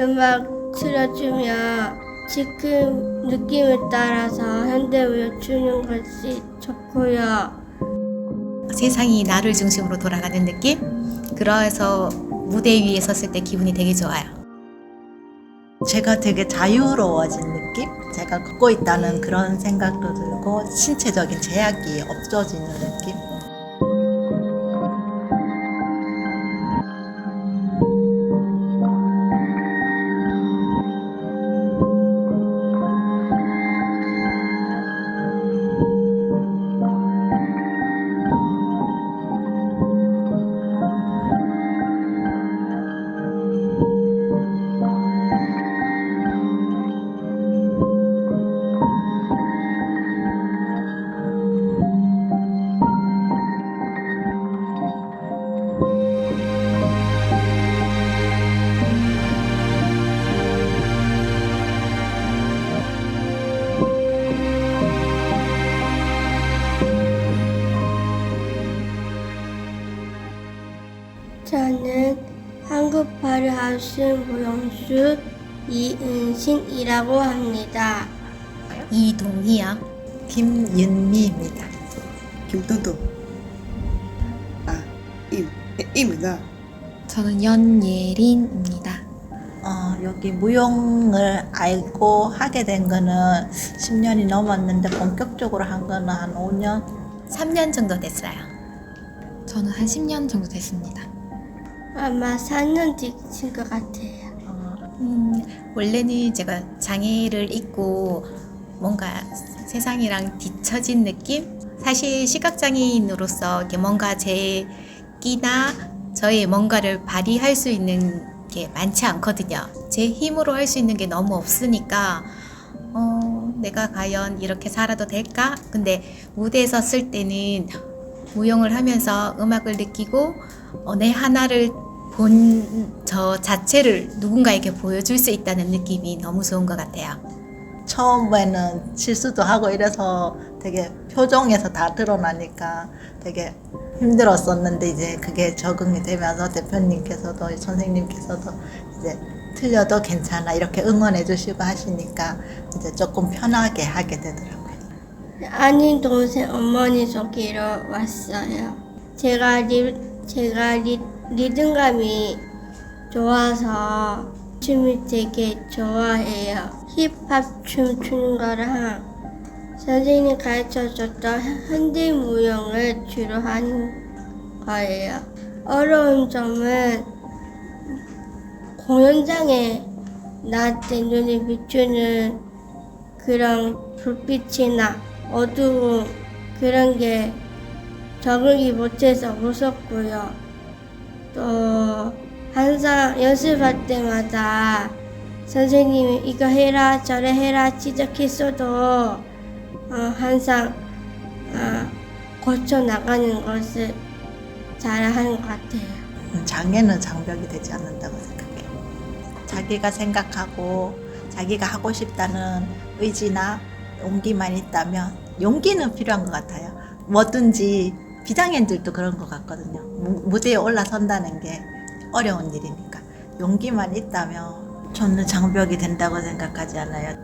음악 틀어주면 지금 느낌에 따라서 현대무용 추는 것이 좋고요. 세상이 나를 중심으로 돌아가는 느낌? 그래서 무대 위에 섰을 때 기분이 되게 좋아요. 제가 되게 자유로워진 느낌? 제가 걷고 있다는 그런 생각도 들고 신체적인 제약이 없어지는 느낌? 무용수 이은신이라고 합니다. 이동희야. 김윤미입니다. 김도도 아 임, 임이다 저는 연예린입니다. 어, 여기 무용을 알고 하게 된 거는 10년이 넘었는데 본격적으로 한 거는 한 5년? 3년 정도 됐어요. 저는 한 10년 정도 됐습니다. 아마 4년 뒤인 것 같아요. 어, 음, 원래는 제가 장애를 입고 뭔가 세상이랑 뒤처진 느낌? 사실 시각장애인으로서 뭔가 제 끼나 저의 뭔가를 발휘할 수 있는 게 많지 않거든요. 제 힘으로 할 수 있는 게 너무 없으니까, 어, 내가 과연 이렇게 살아도 될까? 근데 무대에 섰을 때는 무용을 하면서 음악을 느끼고, 어, 내 하나를 본 저 자체를 누군가에게 보여줄 수 있다는 느낌이 너무 좋은 것 같아요. 처음에는 실수도 하고 이래서 되게 표정에서 다 드러나니까 되게 힘들었었는데 이제 그게 적응이 되면서 대표님께서도 선생님께서도 이제 틀려도 괜찮아 이렇게 응원해 주시고 하시니까 이제 조금 편하게 하게 되더라고요. 아닌 동생 어머니 소개로 왔어요. 제가 리, 제가 리, 리듬감이 좋아서 춤을 되게 좋아해요. 힙합 춤 추는 거랑 선생님이 가르쳐줬던 현대 무용을 주로 하는 거예요. 어려운 점은 공연장에 나한테 눈에 비추는 그런 불빛이나 어두움 그런 게 적응이 못해서 무섭고요. 또 항상 연습할 때마다 선생님이 이거 해라 저래 해라 지적했어도 어, 항상 어, 고쳐 나가는 것을 잘하는 것 같아요. 장애는 장벽이 되지 않는다고 생각해요. 자기가 생각하고 자기가 하고 싶다는 의지나 용기만 있다면 용기는 필요한 것 같아요. 뭐든지 비장애인들도 그런 것 같거든요. 무- 무대에 올라선다는 게 어려운 일이니까 용기만 있다면 저는 장벽이 된다고 생각하지 않아요.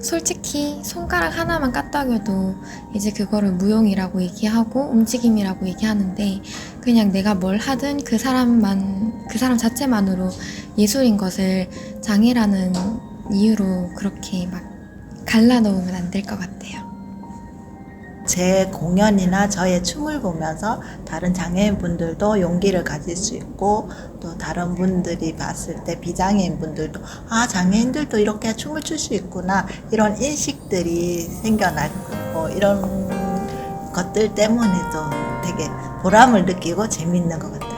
솔직히 손가락 하나만 까딱여도 이제 그거를 무용이라고 얘기하고 움직임이라고 얘기하는데 그냥 내가 뭘 하든 그 사람만 그 사람 자체만으로 예술인 것을 장애라는 이유로 그렇게 막 갈라 놓으면 안 될 것 같아요. 제 공연이나 저의 춤을 보면서 다른 장애인 분들도 용기를 가질 수 있고 또 다른 분들이 봤을 때 비장애인 분들도 아 장애인들도 이렇게 춤을 출 수 있구나 이런 인식들이 생겨나고 이런 것들 때문에도 되게 보람을 느끼고 재밌는 것 같아요.